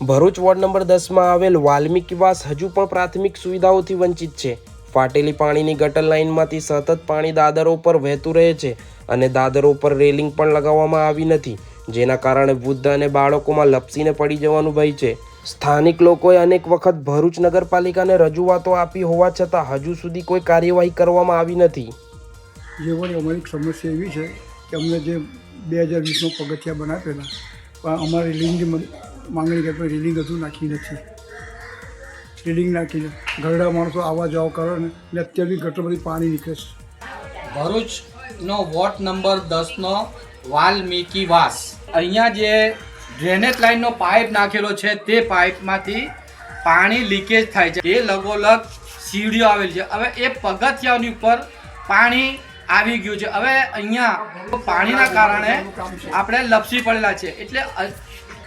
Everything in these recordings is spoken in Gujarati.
ભરૂચ વોર્ડ નંબર દસમાં આવેલ વાલ્મીકીવાસ હજુ પણ પ્રાથમિક સુવિધાઓથી વંચિત છે. ફાટેલી પાણીની ગટર લાઇનમાંથી સતત પાણી દાદરો પર વહેતું રહે છે અને દાદરો પર રેલિંગ પણ લગાવવામાં આવી નથી, જેના કારણે વૃદ્ધ અને બાળકોમાં લપસીને પડી જવાનું ભય છે. સ્થાનિક લોકોએ અનેક વખત ભરૂચ નગરપાલિકાને રજૂઆતો આપી હોવા છતાં હજુ સુધી કોઈ કાર્યવાહી કરવામાં આવી નથી. અમારી સમસ્યા એવી છે કે અમને જે બે હજાર વીસમાં પગથિયા બનાવેલા, પણ અમારે રિલિંગની માંગણી કરતા રિલિંગ હજુ નાખી નથી. રિલિંગ નાખી ઘરડા માણસો આવવા જવા કરો ને અત્યારે બી બધી પાણી નીકળે છે. ભરૂચનો વોર્ડ નંબર દસનો વાલ્મીકી વાસ. અહીંયા જે ડ્રેનેજ લાઇનનો પાઇપ નાખેલો છે, તે પાઇપમાંથી પાણી લીકેજ થાય છે. એ લગોલગ સીડીઓ આવેલી છે. હવે એ પગથિયાની ઉપર પાણી આવી ગયું છે. હવે અહીંયા પાણીના કારણે આપણે લપસી પડેલા છે. એટલે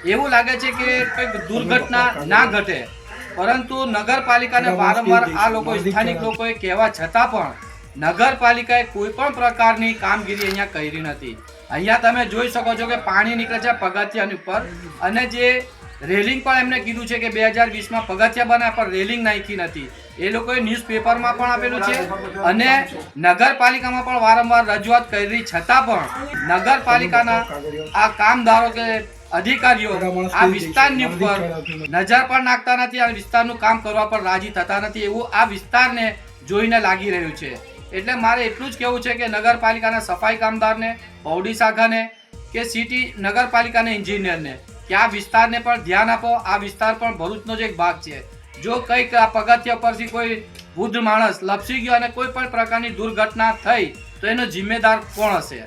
એવું લાગે છે કે કંઈક દુર્ઘટના ના ઘટે. પરંતુ નગરપાલિકાને વારંવાર આ લોકો સ્થાનિક લોકોએ કહેવા છતાં પણ નગરપાલિકાએ કોઈ પણ પ્રકારની કામગીરી અહીંયા કરી નથી. અહીંયા તમે જોઈ શકો છો કે પાણી નીકળે છે પગથિયાની ઉપર અને જે રેલિંગ પણ એમને કીધું છે કે બે હજાર વીસમાં પગથિયા બનાવ્યા પણ રેલિંગ નાખી નથી. એ લોકોએ ન્યૂઝપેપરમાં પણ આપેલું છે અને નગરપાલિકામાં પણ વારંવાર રજૂઆત કરી છતાં પણ નગરપાલિકાના આ કામદારો કે અધિકારીઓ આ વિસ્તારની ઉપર નજર પણ નાખતા નથી અને વિસ્તારનું કામ કરવા પણ રાજી થતા નથી એવું આ વિસ્તારને જોઈને લાગી રહ્યું છે. એટલે મારે એટલું જ કહેવું છે કે નગરપાલિકાના સફાઈ કામદારને પૌડી શાખાને કે સિટી નગરપાલિકાના એન્જિનિયરને કે આ વિસ્તારને પણ ધ્યાન આપો આ વિસ્તાર પણ ભરૂચનો જ એક ભાગ છે. જો કંઈક આ પગથિયા પરથી કોઈ વૃદ્ધ માણસ લપસી ગયો અને કોઈ પણ પ્રકારની દુર્ઘટના થઈ તો એનો જિમ્મેદાર કોણ હશે?